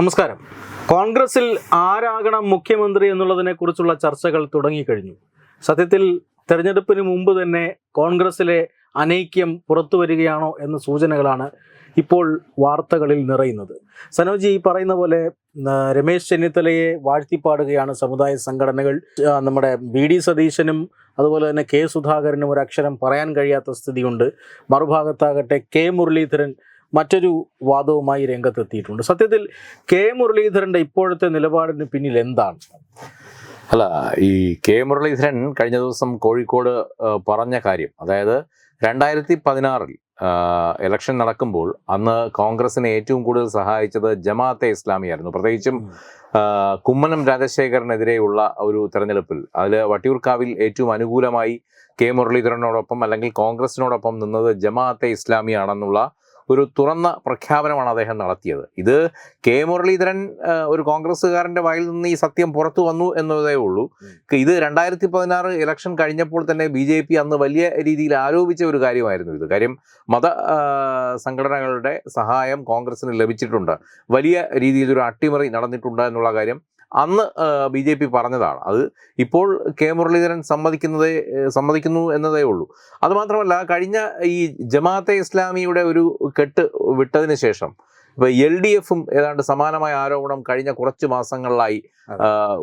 നമസ്കാരം. കോൺഗ്രസിൽ ആരാകണം മുഖ്യമന്ത്രി എന്നുള്ളതിനെ കുറിച്ചുള്ള ചർച്ചകൾ തുടങ്ങിക്കഴിഞ്ഞു. സത്യത്തിൽ തെരഞ്ഞെടുപ്പിന് മുമ്പ് തന്നെ കോൺഗ്രസിലെ അനൈക്യം പുറത്തു വരികയാണോ എന്ന സൂചനകളാണ് ഇപ്പോൾ വാർത്തകളിൽ നിറയുന്നത്. സനോജി ഈ പറയുന്ന പോലെ രമേശ് ചെന്നിത്തലയെ വാഴ്ത്തിപ്പാടുകയാണ് സമുദായ സംഘടനകൾ. നമ്മുടെ വി ഡി സതീശനും അതുപോലെ തന്നെ കെ സുധാകരനും ഒരു അക്ഷരം പറയാൻ കഴിയാത്ത സ്ഥിതിയുണ്ട്. മറുഭാഗത്താകട്ടെ കെ മുരളീധരൻ മറ്റൊരു വാദവുമായി രംഗത്തെത്തിയിട്ടുണ്ട്. സത്യത്തിൽ കെ. മുരളീധരന്റെ ഇപ്പോഴത്തെ നിലപാടിന് പിന്നിൽ എന്താണ്? അല്ല ഈ കെ. മുരളീധരൻ കഴിഞ്ഞ ദിവസം കോഴിക്കോട് പറഞ്ഞ കാര്യം അതായത് രണ്ടായിരത്തി പതിനാറിൽ ഇലക്ഷൻ നടക്കുമ്പോൾ അന്ന് കോൺഗ്രസിനെ ഏറ്റവും കൂടുതൽ സഹായിച്ചത് ജമാഅത്തെ ഇസ്ലാമിയായിരുന്നു. പ്രത്യേകിച്ചും കുമ്മനം രാജശേഖരനെതിരെയുള്ള ഒരു തെരഞ്ഞെടുപ്പിൽ. അതിൽ വട്ടിയൂർക്കാവിൽ ഏറ്റവും അനുകൂലമായി കെ. മുരളീധരനോടൊപ്പം അല്ലെങ്കിൽ കോൺഗ്രസിനോടൊപ്പം നിന്നത് ജമാഅത്തെ ഇസ്ലാമിയാണെന്നുള്ള ഒരു തുറന്ന പ്രഖ്യാപനമാണ് അദ്ദേഹം നടത്തിയത്. ഇത് കെ മുരളീധരൻ ഒരു കോൺഗ്രസ്സുകാരന്റെ വായിൽ നിന്ന് ഈ സത്യം പുറത്തു വന്നു എന്നതേ ഉള്ളൂ. ഇത് രണ്ടായിരത്തി പതിനാറ് ഇലക്ഷൻ കഴിഞ്ഞപ്പോൾ തന്നെ ബി ജെ പി അന്ന് വലിയ രീതിയിൽ ആരോപിച്ച ഒരു കാര്യമായിരുന്നു ഇത്. കാര്യം മത സംഘടനകളുടെ സഹായം കോൺഗ്രസിന് ലഭിച്ചിട്ടുണ്ട്. വലിയ രീതിയിൽ ഒരു അട്ടിമറി നടന്നിട്ടുണ്ട് എന്നുള്ള കാര്യം അന്ന് ബി ജെ പി പറഞ്ഞതാണ്. അത് ഇപ്പോൾ കെ മുരളീധരൻ സമ്മതിക്കുന്നതേ സമ്മതിക്കുന്നു എന്നതേ ഉള്ളൂ. അതുമാത്രമല്ല കഴിഞ്ഞ ഈ ജമാഅത്തെ ഇസ്ലാമിയുടെ ഒരു കെട്ട് വിട്ടതിന് ശേഷം ഇപ്പൊ എൽ ഡി എഫും ഏതാണ്ട് സമാനമായ ആരോപണം കഴിഞ്ഞ കുറച്ച് മാസങ്ങളിലായി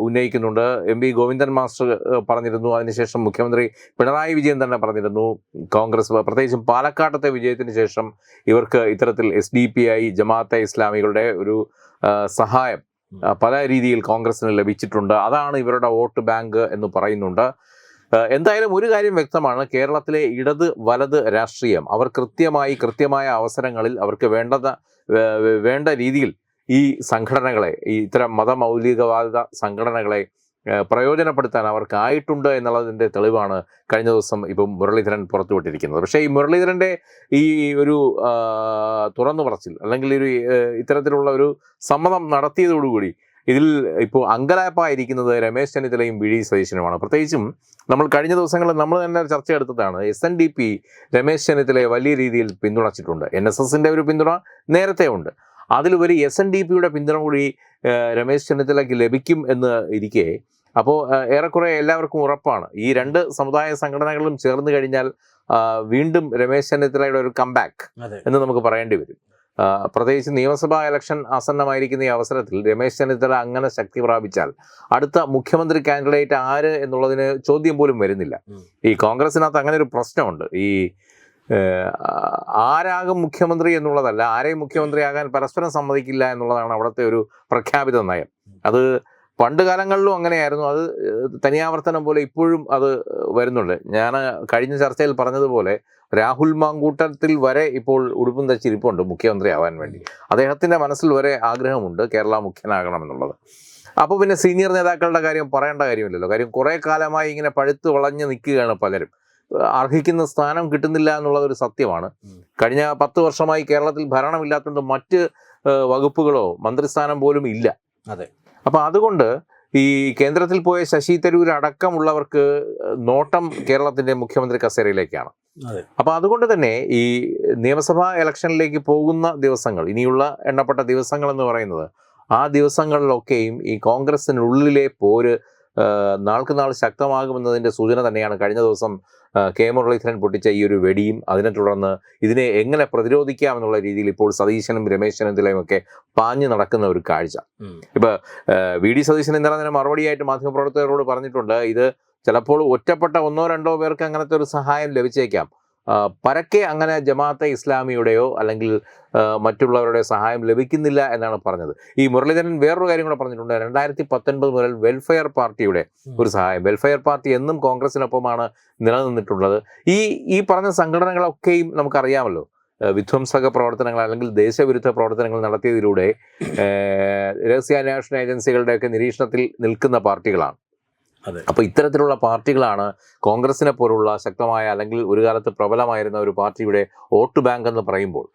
ഉന്നയിക്കുന്നുണ്ട്. എം പി ഗോവിന്ദൻ മാസ്റ്റർ പറഞ്ഞിരുന്നു. അതിനുശേഷം മുഖ്യമന്ത്രി പിണറായി വിജയൻ തന്നെ പറഞ്ഞിരുന്നു. കോൺഗ്രസ് പ്രത്യേകിച്ചും പാലക്കാട്ടത്തെ വിജയത്തിന് ശേഷം ഇവർക്ക് ഇത്തരത്തിൽ S D P I Jamaat ഇസ്ലാമികളുടെ ഒരു സഹായം പല രീതിയിൽ കോൺഗ്രസിന് ലഭിച്ചിട്ടുണ്ട്. അതാണ് ഇവരുടെ വോട്ട് ബാങ്ക് എന്ന് പറയുന്നുണ്ട്. എന്തായാലും ഒരു കാര്യം വ്യക്തമാണ്. കേരളത്തിലെ ഇടത് വലത് രാഷ്ട്രീയം അവർ കൃത്യമായി കൃത്യമായ അവസരങ്ങളിൽ അവർക്ക് വേണ്ടത വേണ്ട രീതിയിൽ ഈ സംഘടനകളെ ഈ ഇത്തരം മതമൗലികവാദ സംഘടനകളെ പ്രയോജനപ്പെടുത്താൻ അവർക്കായിട്ടുണ്ട് എന്നുള്ളതിന്റെ തെളിവാണ് കഴിഞ്ഞ ദിവസം ഇപ്പം മുരളീധരൻ പുറത്തുവിട്ടിരിക്കുന്നത്. പക്ഷേ ഈ മുരളീധരന്റെ ഈ ഒരു തുറന്നു പറച്ചിൽ അല്ലെങ്കിൽ ഒരു ഇത്തരത്തിലുള്ള ഒരു സമ്മതം നടത്തിയതോടുകൂടി ഇതിൽ ഇപ്പോൾ അങ്കലാപ്പായിരിക്കുന്നത് രമേശ് ചെന്നിത്തലയും വി ഡി സതീശനുമാണ്. പ്രത്യേകിച്ചും നമ്മൾ കഴിഞ്ഞ ദിവസങ്ങളിൽ നമ്മൾ തന്നെ ചർച്ച എടുത്തതാണ് S N D P Ramesh ചെന്നിത്തലയെ വലിയ രീതിയിൽ പിന്തുണച്ചിട്ടുണ്ട്. എൻ എസ് എസിന്റെ ഒരു പിന്തുണ നേരത്തെ ഉണ്ട്. അതിലുപരി എസ് എൻ ഡി പിയുടെ പിന്തുണ കൂടി രമേശ് ചെന്നിത്തലയ്ക്ക് ലഭിക്കും എന്ന് ഇരിക്കെ. അപ്പോൾ ഏറെക്കുറെ എല്ലാവർക്കും ഉറപ്പാണ്. ഈ രണ്ട് സമുദായ സംഘടനകളും ചേർന്ന് കഴിഞ്ഞാൽ വീണ്ടും രമേശ് ചെന്നിത്തലയുടെ ഒരു കംബാക്ക് എന്ന് നമുക്ക് പറയേണ്ടി വരും. പ്രത്യേകിച്ച് നിയമസഭാ ഇലക്ഷൻ ആസന്നമായിരിക്കുന്ന ഈ അവസരത്തിൽ രമേശ് ചെന്നിത്തല അങ്ങനെ ശക്തി പ്രാപിച്ചാൽ അടുത്ത മുഖ്യമന്ത്രി കാൻഡിഡേറ്റ് ആര് എന്നുള്ളതിന് ചോദ്യം പോലും വരുന്നില്ല. ഈ കോൺഗ്രസിനകത്ത് അങ്ങനെ ഒരു പ്രശ്നമുണ്ട്. ഈ ആരാകും മുഖ്യമന്ത്രി എന്നുള്ളതല്ല ആരെയും മുഖ്യമന്ത്രിയാകാൻ പരസ്പരം സമ്മതിക്കില്ല എന്നുള്ളതാണ് അവിടുത്തെ ഒരു പ്രഖ്യാപിത നയം. അത് പണ്ട് കാലങ്ങളിലും അങ്ങനെയായിരുന്നു. അത് തനിയാവർത്തനം പോലെ ഇപ്പോഴും അത് വരുന്നുണ്ട്. ഞാൻ കഴിഞ്ഞ ചർച്ചയിൽ പറഞ്ഞതുപോലെ രാഹുൽ മാങ്കൂട്ടത്തിൽ വരെ ഇപ്പോൾ ഉടുപ്പും തച്ചിരിപ്പുണ്ട് മുഖ്യമന്ത്രി ആവാൻ വേണ്ടി. അദ്ദേഹത്തിന്റെ മനസ്സിൽ വരെ ആഗ്രഹമുണ്ട് കേരള മുഖ്യനാകണം എന്നുള്ളത് അപ്പോൾ പിന്നെ സീനിയർ നേതാക്കളുടെ കാര്യം പറയേണ്ട കാര്യമില്ലല്ലോ. കാര്യം കുറേ കാലമായി ഇങ്ങനെ പഴുത്ത് വളഞ്ഞ് നിൽക്കുകയാണ് പലരും. അർഹിക്കുന്ന സ്ഥാനം കിട്ടുന്നില്ല എന്നുള്ളത് ഒരു സത്യമാണ്. കഴിഞ്ഞ പത്ത് വർഷമായി കേരളത്തിൽ ഭരണമില്ലാത്തതുകൊണ്ട് മറ്റ് വകുപ്പുകളോ മന്ത്രിസ്ഥാനം പോലും ഇല്ല. അതെ. അപ്പൊ അതുകൊണ്ട് ഈ കേന്ദ്രത്തിൽ പോയ ശശി തരൂർ അടക്കമുള്ളവർക്ക് നോട്ടം കേരളത്തിന്റെ മുഖ്യമന്ത്രി കസേരയിലേക്കാണ്. അപ്പൊ അതുകൊണ്ട് തന്നെ ഈ നിയമസഭാ ഇലക്ഷനിലേക്ക് പോകുന്ന ദിവസങ്ങൾ ഇനിയുള്ള എണ്ണപ്പെട്ട ദിവസങ്ങൾ എന്ന് പറയുന്നത് ആ ദിവസങ്ങളിലൊക്കെയും ഈ കോൺഗ്രസിനുള്ളിലെ പോര് നാൾക്ക് നാൾ ശക്തമാകുമെന്നതിന്റെ സൂചന തന്നെയാണ് കഴിഞ്ഞ ദിവസം കെ. മുരളീധരൻ പൊട്ടിച്ച ഈ ഒരു വെടിയും അതിനെ തുടർന്ന് ഇതിനെ എങ്ങനെ പ്രതിരോധിക്കാം എന്നുള്ള രീതിയിൽ ഇപ്പോൾ സതീശനും രമേശനും ചെന്നിത്തലയും ഒക്കെ പാഞ്ഞു നടക്കുന്ന ഒരു കാഴ്ച. ഇപ്പോൾ വി. ഡി. സതീശൻ ഇന്നലെ തന്നെ മറുപടിയായിട്ട് മാധ്യമപ്രവർത്തകരോട് പറഞ്ഞിട്ടുണ്ട് ഇത് ചിലപ്പോൾ ഒറ്റപ്പെട്ട ഒന്നോ രണ്ടോ പേർക്ക് അങ്ങനത്തെ ഒരു സഹായം ലഭിച്ചേക്കാം. പരക്കെ അങ്ങനെ ജമാഅത്തെ ഇസ്ലാമിയുടെയോ അല്ലെങ്കിൽ മറ്റുള്ളവരുടെ സഹായം ലഭിക്കുന്നില്ല എന്നാണ് പറഞ്ഞത്. ഈ മുരളീധരൻ വേറൊരു കാര്യം കൂടെ പറഞ്ഞിട്ടുണ്ട്. രണ്ടായിരത്തി പത്തൊൻപത് മുതൽ വെൽഫെയർ പാർട്ടിയുടെ ഒരു സഹായം. വെൽഫെയർ പാർട്ടി എന്നും കോൺഗ്രസിനൊപ്പമാണ് നിലനിന്നിട്ടുള്ളത്. ഈ ഈ പറഞ്ഞ സംഘടനകളൊക്കെയും നമുക്കറിയാമല്ലോ. വിധ്വംസക പ്രവർത്തനങ്ങൾ അല്ലെങ്കിൽ ദേശവിരുദ്ധ പ്രവർത്തനങ്ങൾ നടത്തിയതിലൂടെ രഹസ്യാന്വേഷണ ഏജൻസികളുടെയൊക്കെ നിരീക്ഷണത്തിൽ നിൽക്കുന്ന പാർട്ടികളാണ്. അപ്പോൾ ഇത്തരത്തിലുള്ള പാർട്ടികളാണ് കോൺഗ്രസിനെ പോലുള്ള ശക്തമായ അല്ലെങ്കിൽ ഒരു കാലത്ത് പ്രബലമായിരുന്ന ഒരു പാർട്ടിയുടെ വോട്ട് ബാങ്ക് എന്ന് പറയുമ്പോൾ.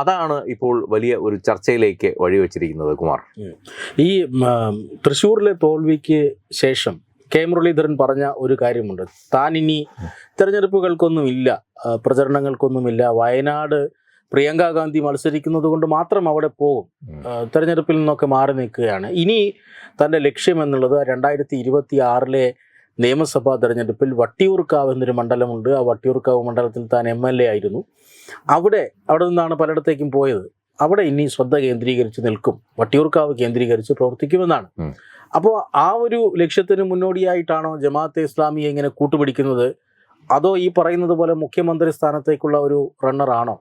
അതാണ് ഇപ്പോൾ വലിയ ഒരു ചർച്ചയിലേക്ക് വഴിവെച്ചിരിക്കുന്നത് കുമാർ. ഈ തൃശ്ശൂരിലെ തോൽവിക്ക് ശേഷം കെ. മുരളീധരൻ പറഞ്ഞ ഒരു കാര്യമുണ്ട്. താൻ ഇനി തെരഞ്ഞെടുപ്പുകൾക്കൊന്നുമില്ല പ്രചരണങ്ങൾക്കൊന്നുമില്ല വയനാട് പ്രിയങ്ക ഗാന്ധി മത്സരിക്കുന്നത് കൊണ്ട് മാത്രം അവിടെ പോകും. തെരഞ്ഞെടുപ്പിൽ നിന്നൊക്കെ മാറി നിൽക്കുകയാണ്. ഇനി തന്റെ ലക്ഷ്യം എന്നുള്ളത് രണ്ടായിരത്തി ഇരുപത്തി ആറിലെ നിയമസഭാ തെരഞ്ഞെടുപ്പിൽ വട്ടിയൂർക്കാവ് എന്നൊരു മണ്ഡലമുണ്ട്. ആ വട്ടിയൂർക്കാവ് മണ്ഡലത്തിൽ താൻ എം എൽ എ ആയിരുന്നു. അവിടെ അവിടെ നിന്നാണ് പലയിടത്തേക്കും പോയത്. അവിടെ ഇനി ശ്രദ്ധ കേന്ദ്രീകരിച്ച് നിൽക്കും. വട്ടിയൂർക്കാവ് കേന്ദ്രീകരിച്ച് പ്രവർത്തിക്കുമെന്നാണ്. അപ്പോൾ ആ ഒരു ലക്ഷ്യത്തിന് മുന്നോടിയായിട്ടാണോ ജമാഅത്തെ ഇസ്ലാമിയെ ഇങ്ങനെ കൂട്ടുപിടിക്കുന്നത്? അതോ ഈ പറയുന്നത് പോലെ മുഖ്യമന്ത്രി സ്ഥാനത്തേക്കുള്ള ഒരു റണ്ണറാണോ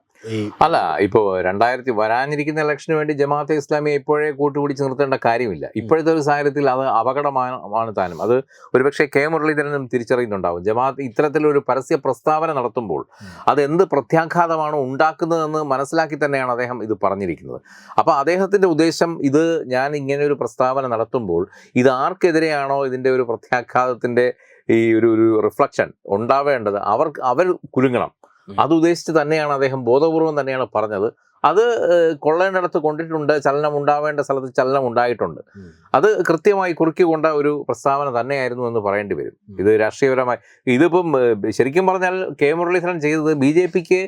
അല്ല ഇപ്പോ രണ്ടായിരത്തി വരാനിരിക്കുന്ന ഇലക്ഷന് വേണ്ടി ജമാഅത്തെ ഇസ്ലാമിയെ ഇപ്പോഴേ കൂട്ടുപിടിച്ച് നിർത്തേണ്ട കാര്യമില്ല. ഇപ്പോഴത്തെ ഒരു സാഹചര്യത്തിൽ അത് അപകടമാണ് താനും. അത് ഒരുപക്ഷെ കെ മുരളീധരനും തിരിച്ചറിയുന്നുണ്ടാവും. ജമാഅത്ത് ഇത്തരത്തിലൊരു പരസ്യ പ്രസ്താവന നടത്തുമ്പോൾ അത് എന്ത് പ്രത്യാഘാതമാണ് ഉണ്ടാക്കുന്നതെന്ന് മനസ്സിലാക്കി തന്നെയാണ് അദ്ദേഹം ഇത് പറഞ്ഞിരിക്കുന്നത്. അപ്പോൾ അദ്ദേഹത്തിന്റെ ഉദ്ദേശം ഇത് ഞാൻ ഇങ്ങനെ ഒരു പ്രസ്താവന നടത്തുമ്പോൾ ഇത് ആർക്കെതിരെയാണോ ഇതിന്റെ ഒരു പ്രത്യാഘാതത്തിന്റെ ഈ ഒരു ഒരു റിഫ്ലക്ഷൻ ഉണ്ടാവേണ്ടത്? അവർക്ക് അവർ കുലുങ്ങണം. അത് ഉദ്ദേശിച്ച് തന്നെയാണ് അദ്ദേഹം ബോധപൂർവം തന്നെയാണ് പറഞ്ഞത്. അത് കൊള്ളേണ്ടടത്ത് കൊണ്ടിട്ടുണ്ട് ചലനം ഉണ്ടാവേണ്ട സ്ഥലത്ത് ചലനം ഉണ്ടായിട്ടുണ്ട്. അത് കൃത്യമായി കുറുക്കിക്കൊണ്ട ഒരു പ്രസ്താവന തന്നെയായിരുന്നു എന്ന് പറയേണ്ടി വരും. ഇത് രാഷ്ട്രീയപരമായി ഇതിപ്പം ശരിക്കും പറഞ്ഞാൽ കെ മുരളീധരൻ ചെയ്തത് ബി ജെ പിക്ക്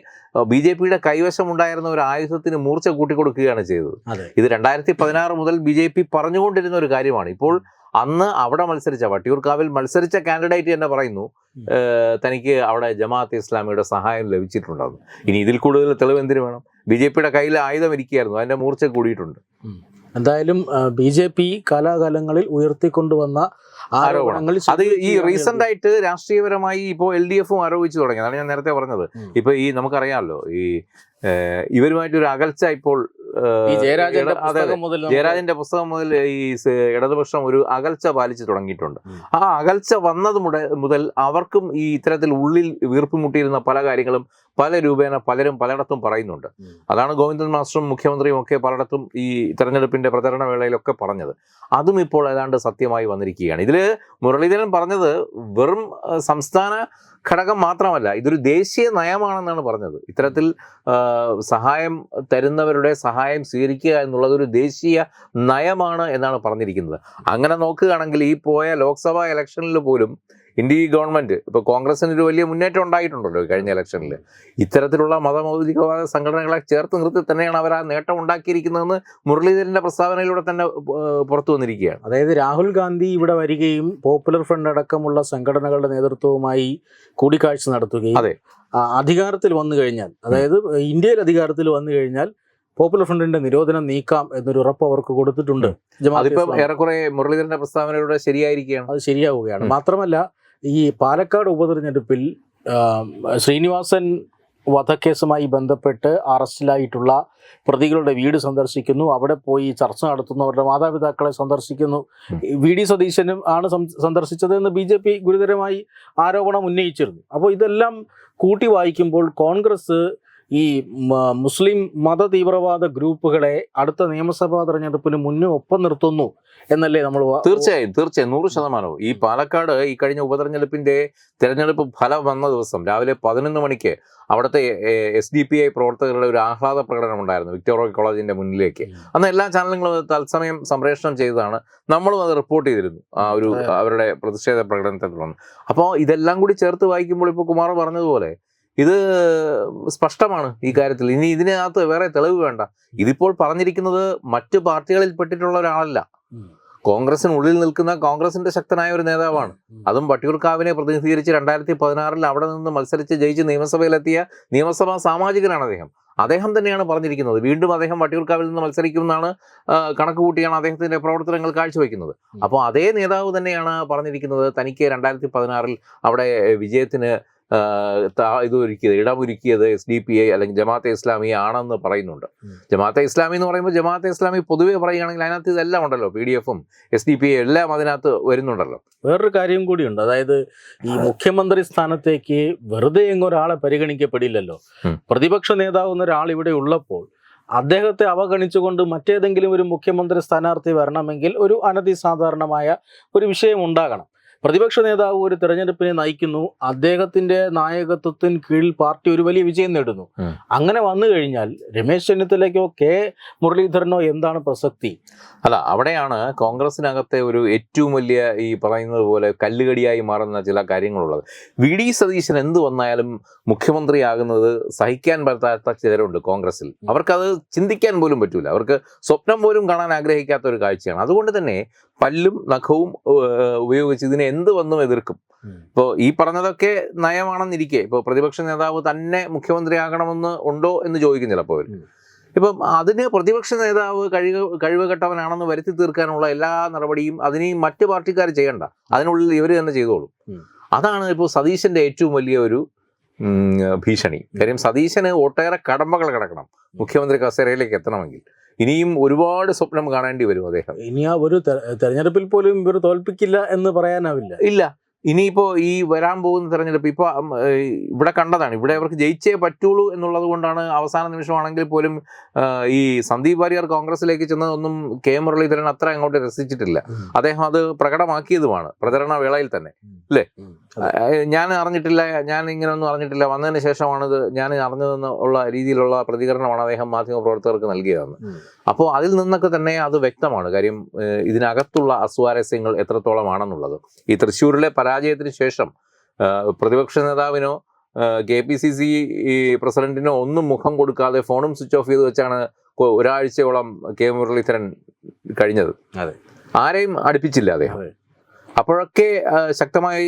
ബി ജെ പിയുടെ കൈവശം ഉണ്ടായിരുന്ന ഒരു ആയുധത്തിന് മൂർച്ച കൂട്ടിക്കൊടുക്കുകയാണ് ചെയ്തത്. ഇത് രണ്ടായിരത്തി പതിനാറ് മുതൽ ബി ജെ പി പറഞ്ഞുകൊണ്ടിരുന്ന ഒരു കാര്യമാണ്. ഇപ്പോൾ അന്ന് അവിടെ മത്സരിച്ച വട്ടിയൂർക്കാവിൽ മത്സരിച്ച കാൻഡിഡേറ്റ് തന്നെ പറയുന്നു തനിക്ക് അവിടെ ജമാഅത്ത് ഇസ്ലാമിയുടെ സഹായം ലഭിച്ചിട്ടുണ്ടാകും. ഇനി ഇതിൽ കൂടുതൽ തെളിവ് എന്തിനു വേണം? ബി ജെ പിയുടെ കയ്യിൽ ആയുധം ഇരിക്കുകയായിരുന്നു. അതിന്റെ മൂർച്ച കൂടിയിട്ടുണ്ട്. എന്തായാലും ബി ജെ പി കാലാകാലങ്ങളിൽ ഉയർത്തിക്കൊണ്ടുവന്ന ആരോപണങ്ങൾ അത് ഈ റീസെന്റ് ആയിട്ട് രാഷ്ട്രീയപരമായി ഇപ്പോൾ എൽ ഡി എഫും ആരോപിച്ചു തുടങ്ങി. അതാണ് ഞാൻ നേരത്തെ പറഞ്ഞത്. ഇപ്പൊ ഈ നമുക്കറിയാമല്ലോ ഈ ഇവരുമായിട്ടൊരു അകൽച്ച ഇപ്പോൾ ജയരാജന്റെ. പുസ്തകം മുതൽ ഈ ഇടതുപക്ഷം ഒരു അകൽച്ച പാലിച്ചു തുടങ്ങിയിട്ടുണ്ട് ആ അകൽച്ച വന്നത് മുതൽ അവർക്കും ഈ ഇത്തരത്തിൽ ഉള്ളിൽ വീർപ്പ് വീർപ്പുമുട്ടിയിരുന്ന പല കാര്യങ്ങളും പല രൂപേണ പലരും പലയിടത്തും പറയുന്നുണ്ട്. അതാണ് ഗോവിന്ദൻ മാസ്റ്ററും മുഖ്യമന്ത്രിയും ഒക്കെ പലയിടത്തും ഈ തെരഞ്ഞെടുപ്പിന്റെ പ്രചരണ വേളയിലൊക്കെ പറഞ്ഞത്. അതും ഇപ്പോൾ ഏതാണ്ട് സത്യമായി വന്നിരിക്കുകയാണ്. ഇതിൽ മുരളീധരൻ പറഞ്ഞത് വെറും സംസ്ഥാന ഘടകം മാത്രമല്ല ഇതൊരു ദേശീയ നയമാണെന്നാണ് പറഞ്ഞത്. ഇത്തരത്തിൽ സഹായം തരുന്നവരുടെ സഹായം സ്വീകരിക്കുക എന്നുള്ളത് ഒരു ദേശീയ നയമാണ് എന്നാണ് പറഞ്ഞിരിക്കുന്നത്. അങ്ങനെ നോക്കുകയാണെങ്കിൽ ഈ പോയ ലോക്സഭാ ഇലക്ഷനിൽ പോലും ഇന്ത്യ ഗവൺമെന്റ് ഇപ്പോൾ കോൺഗ്രസിന് ഒരു വലിയ മുന്നേറ്റം ഉണ്ടായിട്ടുണ്ടല്ലോ ഈ കഴിഞ്ഞ ഇലക്ഷനിൽ ഇത്തരത്തിലുള്ള മതമൗലികവാദ സംഘടനകളെ ചേർത്ത് നിർത്തി തന്നെയാണ് അവർ ആ നേട്ടം ഉണ്ടാക്കിയിരിക്കുന്നതെന്ന് മുരളീധരന്റെ പ്രസ്താവനയിലൂടെ തന്നെ പുറത്തു വന്നിരിക്കുകയാണ്. അതായത് രാഹുൽ ഗാന്ധി ഇവിടെ വരികയും പോപ്പുലർ ഫ്രണ്ട് അടക്കമുള്ള സംഘടനകളുടെ നേതൃത്വവുമായി കൂടിക്കാഴ്ച നടത്തുകയും അതെ. അധികാരത്തിൽ വന്നു കഴിഞ്ഞാൽ അതായത് ഇന്ത്യയിൽ അധികാരത്തിൽ വന്നു കഴിഞ്ഞാൽ പോപ്പുലർ ഫ്രണ്ടിന്റെ നിരോധനം നീക്കാം എന്നൊരു ഉറപ്പ് അവർക്ക് കൊടുത്തിട്ടുണ്ട് അതിപ്പോ ഏറെക്കുറെ മുരളീധരന്റെ പ്രസ്താവനയിലൂടെ ശരിയായിരിക്കുകയാണ്. അത് ശരിയാവുകയാണ്. മാത്രമല്ല ഈ പാലക്കാട് ഉപതെരഞ്ഞെടുപ്പിൽ ശ്രീനിവാസൻ വധക്കേസുമായി ബന്ധപ്പെട്ട് അറസ്റ്റിലായിട്ടുള്ള പ്രതികളുടെ വീട് സന്ദർശിക്കുന്നു. അവിടെ പോയി ചർച്ച നടത്തുന്നു അവരുടെ മാതാപിതാക്കളെ സന്ദർശിക്കുന്നു. വി ഡി സതീശനും ആണ് സന്ദർശിച്ചത് എന്ന് ബി ജെ പി ഗുരുതരമായി ആരോപണം ഉന്നയിച്ചിരുന്നു. അപ്പോൾ ഇതെല്ലാം കൂട്ടി വായിക്കുമ്പോൾ കോൺഗ്രസ് ഈ മുസ്ലിം മത തീവ്രവാദ ഗ്രൂപ്പുകളെ അടുത്ത നിയമസഭാ തെരഞ്ഞെടുപ്പിന് മുന്നേ ഒപ്പം നിർത്തുന്നു എന്നല്ലേ നമ്മൾ തീർച്ചയായും തീർച്ചയായും. നൂറ് ശതമാനവും. ഈ പാലക്കാട് ഈ കഴിഞ്ഞ ഉപതെരഞ്ഞെടുപ്പിന്റെ തെരഞ്ഞെടുപ്പ് ഫലം വന്ന ദിവസം രാവിലെ പതിനൊന്ന് മണിക്ക് അവിടുത്തെ എസ് ഡി പി ഐ പ്രവർത്തകരുടെ ഒരു ആഹ്ലാദ പ്രകടനം ഉണ്ടായിരുന്നു വിക്ടോറിയ കോളേജിന്റെ മുന്നിലേക്ക്. അന്ന് എല്ലാ ചാനലുകളും അത് തത്സമയം സംപ്രേഷണം ചെയ്തതാണ്. നമ്മളും അത് റിപ്പോർട്ട് ചെയ്തിരുന്നു. ആ ഒരു അവരുടെ പ്രതിഷേധ പ്രകടനത്തെ തുടർന്ന്. അപ്പോൾ ഇതെല്ലാം കൂടി ചേർത്ത് വായിക്കുമ്പോൾ ഇപ്പോൾ കുമാർ പറഞ്ഞതുപോലെ ഇത് സ്പഷ്ടമാണ് ഈ കാര്യത്തിൽ. ഇനി ഇതിനകത്ത് വേറെ തെളിവ് വേണ്ട. ഇതിപ്പോൾ പറഞ്ഞിരിക്കുന്നത് മറ്റു പാർട്ടികളിൽ പെട്ടിട്ടുള്ള ഒരാളല്ല. കോൺഗ്രസിനുള്ളിൽ നിൽക്കുന്ന കോൺഗ്രസിന്റെ ശക്തനായ ഒരു നേതാവാണ്. അതും വട്ടിയൂർക്കാവിനെ പ്രതിനിധീകരിച്ച് രണ്ടായിരത്തി പതിനാറിൽ അവിടെ നിന്ന് മത്സരിച്ച് ജയിച്ച് നിയമസഭയിലെത്തിയ നിയമസഭാ സാമാജികനാണ് അദ്ദേഹം. അദ്ദേഹം തന്നെയാണ് പറഞ്ഞിരിക്കുന്നത്. വീണ്ടും അദ്ദേഹം വട്ടിയൂർക്കാവിൽ നിന്ന് മത്സരിക്കുമെന്നാണ് കണക്ക് കൂട്ടിയാണ് അദ്ദേഹത്തിന്റെ പ്രവർത്തനങ്ങൾ കാഴ്ചവെക്കുന്നത്. അപ്പോൾ അതേ നേതാവ് തന്നെയാണ് പറഞ്ഞിരിക്കുന്നത്. തനിക്ക് രണ്ടായിരത്തി പതിനാറിൽ അവിടെ വിജയത്തിന് ഇത് ഒരുക്കിയത് ഇടമൊരുക്കിയത് എസ് ഡി പി ഐ അല്ലെങ്കിൽ ജമാഅത്തെ ഇസ്ലാമി ആണെന്ന് പറയുന്നുണ്ട്. ജമാഅത്തെ ഇസ്ലാമി എന്ന് പറയുമ്പോൾ ജമാഅത്തെ ഇസ്ലാമി പൊതുവേ പറയുകയാണെങ്കിൽ അതിനകത്ത് ഇതെല്ലാം ഉണ്ടല്ലോ പി ഡി എഫും എസ് ഡി പി ഐ എല്ലാം അതിനകത്ത് വരുന്നുണ്ടല്ലോ. വേറൊരു കാര്യം കൂടിയുണ്ട്. അതായത് ഈ മുഖ്യമന്ത്രി സ്ഥാനത്തേക്ക് വെറുതെ എങ്ങും ഒരാളെ പരിഗണിക്കപ്പെടില്ലല്ലോ. പ്രതിപക്ഷ നേതാവ് എന്നൊരാൾ ഇവിടെ ഉള്ളപ്പോൾ അദ്ദേഹത്തെ അവഗണിച്ചുകൊണ്ട് മറ്റേതെങ്കിലും ഒരു മുഖ്യമന്ത്രി സ്ഥാനാർത്ഥി വരണമെങ്കിൽ ഒരു അനധിസാധാരണമായ ഒരു വിഷയം ഉണ്ടാകണം. പ്രതിപക്ഷ നേതാവ് ഒരു തെരഞ്ഞെടുപ്പിനെ നയിക്കുന്നു. അദ്ദേഹത്തിന്റെ നായകത്വത്തിന് കീഴിൽ പാർട്ടി ഒരു വലിയ വിജയം നേടുന്നു. അങ്ങനെ വന്നു കഴിഞ്ഞാൽ രമേശ് ചെന്നിത്തലയ്ക്കോ കെ മുരളീധരനോ എന്താണ് പ്രസക്തി? അല്ല അവിടെയാണ് കോൺഗ്രസിനകത്തെ ഒരു ഏറ്റവും വലിയ ഈ പറയുന്നത് പോലെ കല്ലുകടിയായി മാറുന്ന ചില കാര്യങ്ങളുള്ളത്. വി. ഡി. സതീശൻ എന്ത് വന്നാലും മുഖ്യമന്ത്രിയാകുന്നത് സഹിക്കാൻ പറ്റാത്ത ചിലരുണ്ട് കോൺഗ്രസിൽ. അവർക്കത് ചിന്തിക്കാൻ പോലും പറ്റൂല. അവർക്ക് സ്വപ്നം പോലും കാണാൻ ആഗ്രഹിക്കാത്ത ഒരു കാഴ്ചയാണ്. അതുകൊണ്ട് തന്നെ പല്ലും നഖവും ഉപയോഗിച്ച് ഇതിനെ എന്ത് വന്നും എതിർക്കും. ഇപ്പോ ഈ പറഞ്ഞതൊക്കെ നയമാണെന്നിരിക്കെ. ഇപ്പോൾ പ്രതിപക്ഷ നേതാവ് തന്നെ മുഖ്യമന്ത്രിയാകണമെന്ന് ഉണ്ടോ എന്ന് ചോദിക്കും ചിലപ്പോൾ അവർ. ഇപ്പം അതിന് പ്രതിപക്ഷ നേതാവ് കഴിവ് കഴിവ് കെട്ടവനാണെന്ന് വരുത്തി തീർക്കാനുള്ള എല്ലാ നടപടിയും അതിനെയും മറ്റു പാർട്ടിക്കാർ ചെയ്യണ്ട. അതിനുള്ളിൽ ഇവർ തന്നെ ചെയ്തോളും. അതാണ് ഇപ്പോൾ സതീശന്റെ ഏറ്റവും വലിയ ഒരു ഭീഷണി. കാര്യം സതീശന് ഒട്ടേറെ കടമ്പകൾ കിടക്കണം. മുഖ്യമന്ത്രി കസേരയിലേക്ക് എത്തണമെങ്കിൽ. ഇനിയും ഒരുപാട് സ്വപ്നം കാണേണ്ടി വരും അദ്ദേഹം. ഇനി ആ ഒരു തെരഞ്ഞെടുപ്പിൽ പോലും ഇവർ തോൽപ്പിക്കില്ല എന്ന് പറയാനാവില്ല. ഇല്ല. ഇനിയിപ്പോ ഈ വരാൻ പോകുന്ന തെരഞ്ഞെടുപ്പ് ഇപ്പൊ ഇവിടെ കണ്ടതാണ്. ഇവിടെ അവർക്ക് ജയിച്ചേ പറ്റുള്ളൂ എന്നുള്ളത് കൊണ്ടാണ് അവസാന നിമിഷമാണെങ്കിൽ പോലും ഈ സന്ദീപ് വാര്യർ കോൺഗ്രസിലേക്ക് ചെന്നതൊന്നും കെ മുരളീധരൻ അത്ര അങ്ങോട്ട് രസിച്ചിട്ടില്ല. അദ്ദേഹം അത് പ്രകടമാക്കിയതുമാണ് പ്രചരണ വേളയിൽ തന്നെ. അല്ലേ? ഞാൻ അറിഞ്ഞിട്ടില്ല ഞാൻ ഇങ്ങനെയൊന്നും അറിഞ്ഞിട്ടില്ല. വന്നതിന് ശേഷമാണ് ഇത് ഞാൻ അറിഞ്ഞതെന്ന് ഉള്ള രീതിയിലുള്ള പ്രതികരണമാണ് അദ്ദേഹം മാധ്യമ പ്രവർത്തകർക്ക് നൽകിയതെന്ന്. അപ്പോൾ അതിൽ നിന്നൊക്കെ തന്നെ അത് വ്യക്തമാണ്. കാര്യം ഇതിനകത്തുള്ള അസ്വാരസ്യങ്ങൾ എത്രത്തോളമാണെന്നുള്ളത്. ഈ തൃശ്ശൂരിലെ പരാജയത്തിന് ശേഷം പ്രതിപക്ഷ നേതാവിനോ കെ പി സി സി പ്രസിഡന്റിനോ ഒന്നും മുഖം കൊടുക്കാതെ ഫോണും സ്വിച്ച് ഓഫ് ചെയ്ത് വെച്ചാണ് ഒരാഴ്ചയോളം കെ മുരളീധരൻ കഴിഞ്ഞത് അതെ. ആരെയും അടുപ്പിച്ചില്ല അദ്ദേഹം അതെ. അപ്പോഴൊക്കെ ശക്തമായി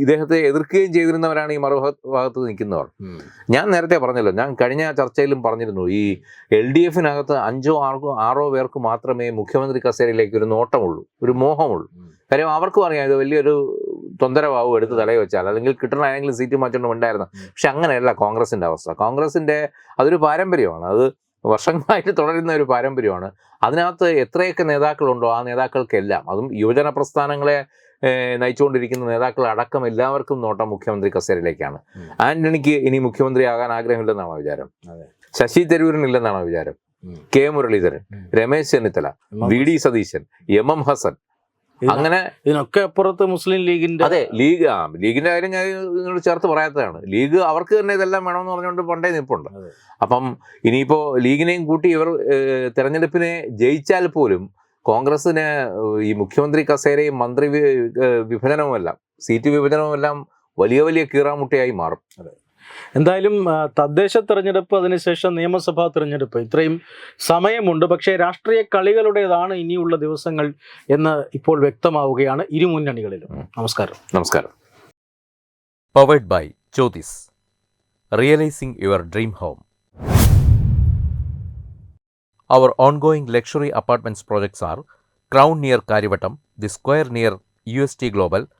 ഇദ്ദേഹത്തെ എതിർക്കുകയും ചെയ്തിരുന്നവരാണ് ഈ മറുഭാഗത്ത് നിൽക്കുന്നവർ ഞാൻ നേരത്തെ പറഞ്ഞല്ലോ ഞാൻ കഴിഞ്ഞ ചർച്ചയിലും പറഞ്ഞിരുന്നു ഈ എൽ ഡി എഫിനകത്ത് അഞ്ചോ ആറോ ആറോ പേർക്ക് മാത്രമേ മുഖ്യമന്ത്രി കസേരയിലേക്ക് ഒരു നോട്ടമുള്ളൂ ഒരു മോഹമുള്ളൂ. കാര്യം അവർക്കും അറിയാം ഇത് വലിയൊരു തൊന്തരവാവും എടുത്ത് തലയിൽ വെച്ചാൽ അല്ലെങ്കിൽ കിട്ടണ ഏതെങ്കിലും സീറ്റ് മാറ്റണം ഉണ്ടായിരുന്നു. പക്ഷെ അങ്ങനെയല്ല കോൺഗ്രസിന്റെ അവസ്ഥ. കോൺഗ്രസിന്റെ അതൊരു പാരമ്പര്യമാണ്. അത് വർഷങ്ങളായിട്ട് തുടരുന്ന ഒരു പാരമ്പര്യമാണ്. അതിനകത്ത് എത്രയൊക്കെ നേതാക്കളുണ്ടോ ആ നേതാക്കൾക്കെല്ലാം അതും യുവജന പ്രസ്ഥാനങ്ങളെ നയിച്ചുകൊണ്ടിരിക്കുന്ന നേതാക്കൾ അടക്കം എല്ലാവർക്കും നോട്ടം മുഖ്യമന്ത്രി കസേരയിലേക്കാണ്. ആന്റണിക്ക് ഇനി മുഖ്യമന്ത്രി ആകാൻ ആഗ്രഹമില്ലെന്നാണോ വിചാരം. ശശി തരൂരിനില്ലെന്നാണോ വിചാരം? K Muraleedharan Ramesh Chennithala V D Satheesan M M Hassan അങ്ങനെ ഇതിനൊക്കെ അപ്പുറത്ത് മുസ്ലിം ലീഗിന്റെ അതെ ലീഗ് ആ ലീഗിന്റെ കാര്യം ഞാൻ നിങ്ങളോട് ചേർത്ത് പറയാത്തതാണ്. ലീഗ് അവർക്ക് തന്നെ ഇതെല്ലാം വേണമെന്ന് പറഞ്ഞുകൊണ്ട് പണ്ടേ നിൽപ്പുണ്ട്. അതെ. അപ്പം ഇനിയിപ്പോ ലീഗിനെയും കൂട്ടി ഇവർ തെരഞ്ഞെടുപ്പിനെ ജയിച്ചാൽ പോലും കോൺഗ്രസിന് ഈ മുഖ്യമന്ത്രി കസേരയും മന്ത്രി വിഭജനവുമെല്ലാം സീറ്റ് വിഭജനവുമെല്ലാം വലിയ വലിയ കീറാമുട്ടയായി മാറും. എന്തായാലും തദ്ദേശ തെരഞ്ഞെടുപ്പ് അതിനുശേഷം നിയമസഭാ തെരഞ്ഞെടുപ്പ് ഇത്രയും സമയമുണ്ട്. പക്ഷേ രാഷ്ട്രീയ കളികളുടേതാണ് ഇനിയുള്ള ദിവസങ്ങൾ എന്ന് ഇപ്പോൾ വ്യക്തമാവുകയാണ് ഇരു മുന്നണികളിലും. നമസ്കാരം. നമസ്കാരം. Luxury apartments projects R crown near Kariavattom the square near U S T Crown